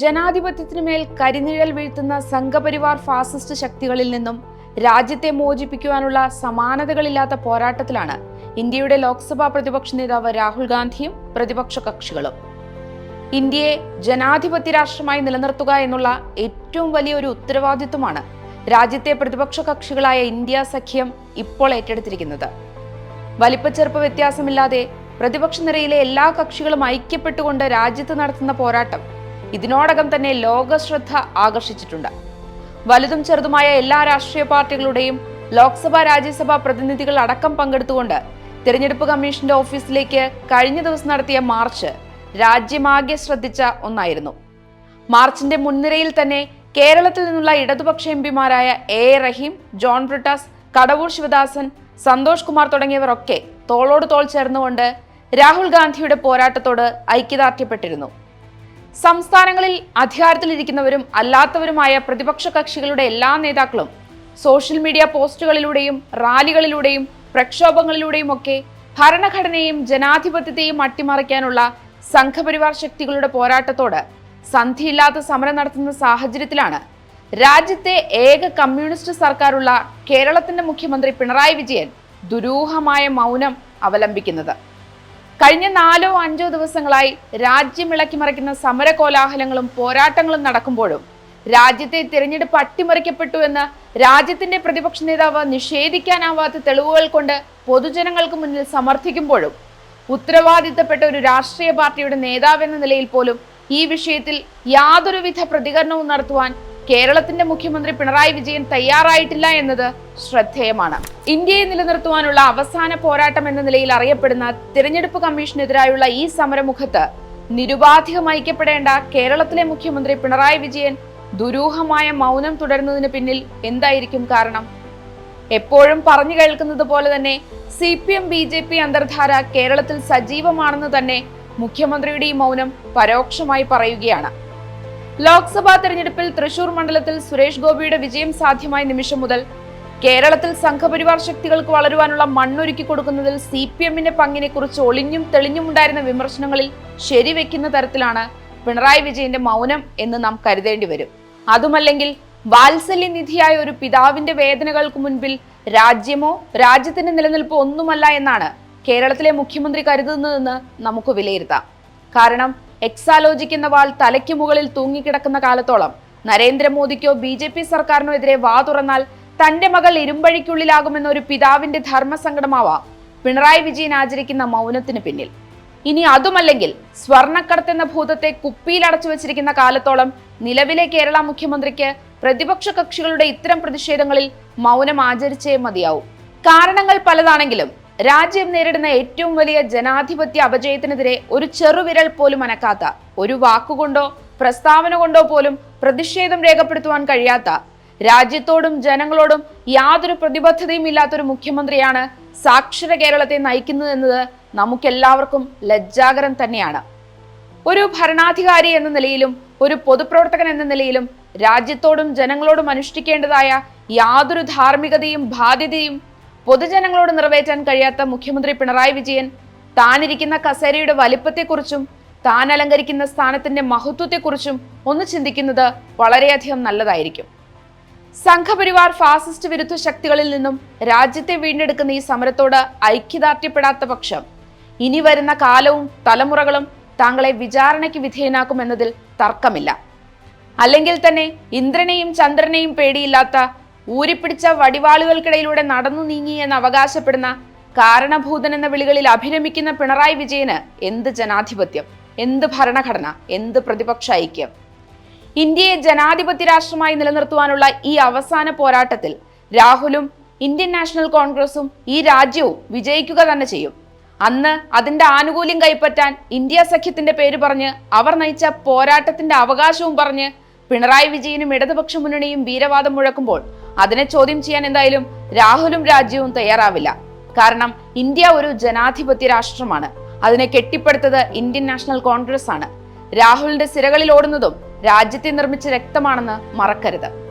ജനാധിപത്യത്തിനു മേൽ കരിനിഴൽ വീഴ്ത്തുന്ന സംഘപരിവാർ ഫാസിസ്റ്റ് ശക്തികളിൽ നിന്നും രാജ്യത്തെ മോചിപ്പിക്കുവാനുള്ള സമാനതകളില്ലാത്ത പോരാട്ടത്തിലാണ് ഇന്ത്യയുടെ ലോക്സഭാ പ്രതിപക്ഷ നേതാവ് രാഹുൽ ഗാന്ധിയും പ്രതിപക്ഷ കക്ഷികളും. ഇന്ത്യയെ ജനാധിപത്യ രാഷ്ട്രമായി നിലനിർത്തുക എന്നുള്ള ഏറ്റവും വലിയ ഒരു ഉത്തരവാദിത്വമാണ് രാജ്യത്തെ പ്രതിപക്ഷ കക്ഷികളായ ഇന്ത്യ സഖ്യം ഇപ്പോൾ ഏറ്റെടുത്തിരിക്കുന്നത്. വലിപ്പച്ചെറുപ്പ വ്യത്യാസമില്ലാതെ പ്രതിപക്ഷ നിരയിലെ എല്ലാ കക്ഷികളും ഐക്യപ്പെട്ടുകൊണ്ട് രാജ്യത്ത് നടത്തുന്ന പോരാട്ടം ഇതിനോടകം തന്നെ ലോക ശ്രദ്ധ ആകർഷിച്ചിട്ടുണ്ട്. വലുതും ചെറുതുമായ എല്ലാ രാഷ്ട്രീയ പാർട്ടികളുടെയും ലോക്സഭ രാജ്യസഭാ പ്രതിനിധികൾ അടക്കം പങ്കെടുത്തുകൊണ്ട് തിരഞ്ഞെടുപ്പ് കമ്മീഷന്റെ ഓഫീസിലേക്ക് കഴിഞ്ഞ ദിവസം നടത്തിയ മാർച്ച് രാജ്യമാകെ ശ്രദ്ധിച്ച ഒന്നായിരുന്നു. മാർച്ചിന്റെ മുൻനിരയിൽ തന്നെ കേരളത്തിൽ നിന്നുള്ള ഇടതുപക്ഷ എംപിമാരായ പിമാരായ എ. റഹീം ജോൺ ബ്രിട്ടാസ് കടവൂർ ശിവദാസൻ സന്തോഷ് കുമാർ തുടങ്ങിയവരൊക്കെ തോളോട് തോൾ ചേർന്നുകൊണ്ട് രാഹുൽ ഗാന്ധിയുടെ പോരാട്ടത്തോട് ഐക്യദാർഢ്യപ്പെട്ടിരുന്നു. സംസ്ഥാനങ്ങളിൽ അധികാരത്തിലിരിക്കുന്നവരും അല്ലാത്തവരുമായ പ്രതിപക്ഷ കക്ഷികളുടെ എല്ലാ നേതാക്കളും സോഷ്യൽ മീഡിയ പോസ്റ്റുകളിലൂടെയും റാലികളിലൂടെയും പ്രക്ഷോഭങ്ങളിലൂടെയും ഒക്കെ ഭരണഘടനയെയും ജനാധിപത്യത്തെയും അട്ടിമറിക്കാനുള്ള സംഘപരിവാർ ശക്തികളുടെ പോരാട്ടത്തോട് സന്ധിയില്ലാത്ത സമരം നടത്തുന്ന സാഹചര്യത്തിലാണ് രാജ്യത്തെ ഏക കമ്മ്യൂണിസ്റ്റ് സർക്കാരുള്ള കേരളത്തിന്റെ മുഖ്യമന്ത്രി പിണറായി വിജയൻ ദുരൂഹമായ മൗനം അവലംബിക്കുന്നത്. കഴിഞ്ഞ നാലോ അഞ്ചോ ദിവസങ്ങളായി രാജ്യം ഇളക്കി മറിക്കുന്ന സമര കോലാഹലങ്ങളും പോരാട്ടങ്ങളും നടക്കുമ്പോഴും രാജ്യത്തെ തിരഞ്ഞെടുപ്പ് അട്ടിമറിക്കപ്പെട്ടു എന്ന് രാജ്യത്തിന്റെ പ്രതിപക്ഷ നേതാവ് നിഷേധിക്കാനാവാത്ത തെളിവുകൾ കൊണ്ട് പൊതുജനങ്ങൾക്ക് മുന്നിൽ സമർത്ഥിക്കുമ്പോഴും ഉത്തരവാദിത്തപ്പെട്ട ഒരു രാഷ്ട്രീയ പാർട്ടിയുടെ നേതാവെന്ന നിലയിൽ പോലും ഈ വിഷയത്തിൽ യാതൊരുവിധ പ്രതികരണവും നടത്തുവാൻ കേരളത്തിന്റെ മുഖ്യമന്ത്രി പിണറായി വിജയൻ തയ്യാറായിട്ടില്ല എന്നത് ശ്രദ്ധേയമാണ്. ഇന്ത്യയെ നിലനിർത്തുവാനുള്ള അവസാന പോരാട്ടം എന്ന നിലയിൽ അറിയപ്പെടുന്ന തിരഞ്ഞെടുപ്പ് കമ്മീഷനെതിരായുള്ള ഈ സമരമുഖത്ത് നിരുപാധികം ഐക്യപ്പെടേണ്ട കേരളത്തിലെ മുഖ്യമന്ത്രി പിണറായി വിജയൻ ദുരൂഹമായ മൗനം തുടരുന്നതിന് പിന്നിൽ എന്തായിരിക്കും കാരണം? എപ്പോഴും പറഞ്ഞു കേൾക്കുന്നത് പോലെ തന്നെ C P M B J P അന്തർധാര കേരളത്തിൽ സജീവമാണെന്ന് തന്നെ മുഖ്യമന്ത്രിയുടെ ഈ മൗനം പരോക്ഷമായി പറയുകയാണ്. ലോക്സഭാ തെരഞ്ഞെടുപ്പിൽ തൃശൂർ മണ്ഡലത്തിൽ സുരേഷ് ഗോപിയുടെ വിജയം സാധ്യമായ നിമിഷം മുതൽ കേരളത്തിൽ സംഘപരിവാർ ശക്തികൾക്ക് വളരുവാനുള്ള മണ്ണൊരുക്കി കൊടുക്കുന്നതിൽ സി പി എമ്മിന്റെ പങ്കിനെ കുറിച്ച് ഒളിഞ്ഞും തെളിഞ്ഞുമുണ്ടായിരുന്ന വിമർശനങ്ങളിൽ ശരിവെക്കുന്ന തരത്തിലാണ് പിണറായി വിജയന്റെ മൗനം എന്ന് നാം കരുതേണ്ടി വരും. അതുമല്ലെങ്കിൽ വാത്സല്യനിധിയായ ഒരു പിതാവിന്റെ വേദനകൾക്ക് മുൻപിൽ രാജ്യമോ രാജ്യത്തിന്റെ നിലനിൽപ്പ് ഒന്നുമല്ല എന്നാണ് കേരളത്തിലെ മുഖ്യമന്ത്രി കരുതുന്നതെന്ന് നമുക്ക് വിലയിരുത്താം. കാരണം എക്സാലോജിക് എന്ന വാൾ തലയ്ക്ക് മുകളിൽ തൂങ്ങിക്കിടക്കുന്ന കാലത്തോളം നരേന്ദ്രമോദിക്കോ ബി ജെ പി സർക്കാരിനോ എതിരെ വാ തുറന്നാൽ തന്റെ മകൾ ഇരുമ്പഴിക്കുള്ളിലാകുമെന്ന ഒരു പിതാവിന്റെ ധർമ്മസങ്കടമാവാം. പിണറായി വിജയൻ ആചരിക്കുന്ന മൗനത്തിന് പിന്നിൽ. ഇനി അതുമല്ലെങ്കിൽ സ്വർണക്കടത്ത് എന്ന ഭൂതത്തെ കുപ്പിയിൽ അടച്ചു വെച്ചിരിക്കുന്ന കാലത്തോളം നിലവിലെ കേരള മുഖ്യമന്ത്രിക്ക് പ്രതിപക്ഷ കക്ഷികളുടെ ഇത്തരം പ്രതിഷേധങ്ങളിൽ മൗനം ആചരിച്ചേ മതിയാവും. കാരണങ്ങൾ പലതാണെങ്കിലും രാജ്യം നേരിടുന്ന ഏറ്റവും വലിയ ജനാധിപത്യ അപജയത്തിനെതിരെ ഒരു ചെറുവിരൽ പോലും അനക്കാത്ത ഒരു വാക്കുകൊണ്ടോ പ്രസ്താവന കൊണ്ടോ പോലും പ്രതിഷേധം രേഖപ്പെടുത്തുവാൻ കഴിയാത്ത രാജ്യത്തോടും ജനങ്ങളോടും യാതൊരു പ്രതിബദ്ധതയും ഇല്ലാത്തൊരു മുഖ്യമന്ത്രിയാണ് സാക്ഷര കേരളത്തെ നയിക്കുന്നത് എന്നത് നമുക്കെല്ലാവർക്കും ലജ്ജാകരം തന്നെയാണ്. ഒരു ഭരണാധികാരി എന്ന നിലയിലും ഒരു പൊതുപ്രവർത്തകൻ എന്ന നിലയിലും രാജ്യത്തോടും ജനങ്ങളോടും അനുഷ്ഠിക്കേണ്ടതായ യാതൊരു ധാർമ്മികതയും ബാധ്യതയും പൊതുജനങ്ങളോട് നിറവേറ്റാൻ കഴിയാത്ത മുഖ്യമന്ത്രി പിണറായി വിജയൻ താനിരിക്കുന്ന കസേരയുടെ വലിപ്പത്തെക്കുറിച്ചും താൻ അലങ്കരിക്കുന്ന സ്ഥാനത്തിന്റെ മഹത്വത്തെക്കുറിച്ചും ഒന്ന് ചിന്തിക്കുന്നത് വളരെയധികം നല്ലതായിരിക്കും. സംഘപരിവാർ ഫാസിസ്റ്റ് വിരുദ്ധ ശക്തികളിൽ നിന്നും രാജ്യത്തെ വീണ്ടെടുക്കുന്ന ഈ സമരത്തോട് ഐക്യദാർഢ്യപ്പെടാത്ത പക്ഷം ഇനി വരുന്ന കാലവും തലമുറകളും താങ്കളെ വിചാരണയ്ക്ക് വിധേയനാക്കുമെന്നതിൽ തർക്കമില്ല. അല്ലെങ്കിൽ തന്നെ ഇന്ദ്രനെയും ചന്ദ്രനെയും പേടിയില്ലാത്ത ഊരിപ്പിടിച്ച വടിവാളുകൾക്കിടയിലൂടെ നടന്നു നീങ്ങി എന്ന് അവകാശപ്പെടുന്ന കാരണഭൂതൻ എന്ന വിളികളിൽ അഭിരമിക്കുന്ന പിണറായി വിജയന് എന്ത് ജനാധിപത്യം? എന്ത് ഭരണഘടന? എന്ത് പ്രതിപക്ഷ ഐക്യം? ഇന്ത്യയെ ജനാധിപത്യ രാഷ്ട്രമായി നിലനിർത്തുവാനുള്ള ഈ അവസാന പോരാട്ടത്തിൽ രാഹുലും ഇന്ത്യൻ നാഷണൽ കോൺഗ്രസും ഈ രാജ്യവും വിജയിക്കുക തന്നെ ചെയ്യും. അന്ന് അതിന്റെ ആനുകൂല്യം കൈപ്പറ്റാൻ ഇന്ത്യ സഖ്യത്തിന്റെ പേര് പറഞ്ഞ് അവർ നയിച്ച പോരാട്ടത്തിന്റെ അവകാശവും പറഞ്ഞ് പിണറായി വിജയനും ഇടതുപക്ഷ മുന്നണിയും വീരവാദം മുഴക്കുമ്പോൾ അതിനെ ചോദ്യം ചെയ്യാൻ എന്തായാലും രാഹുലും രാജ്യവും തയ്യാറാവില്ല. കാരണം ഇന്ത്യ ഒരു ജനാധിപത്യ രാഷ്ട്രമാണ്. അതിനെ കെട്ടിപ്പടുത്തത് ഇന്ത്യൻ നാഷണൽ കോൺഗ്രസ് ആണ് രാഹുലിന്റെ സിരകളിൽ ഓടുന്നതും രാജ്യത്തെ നിർമ്മിച്ച രക്തമാണെന്ന് മറക്കരുത്.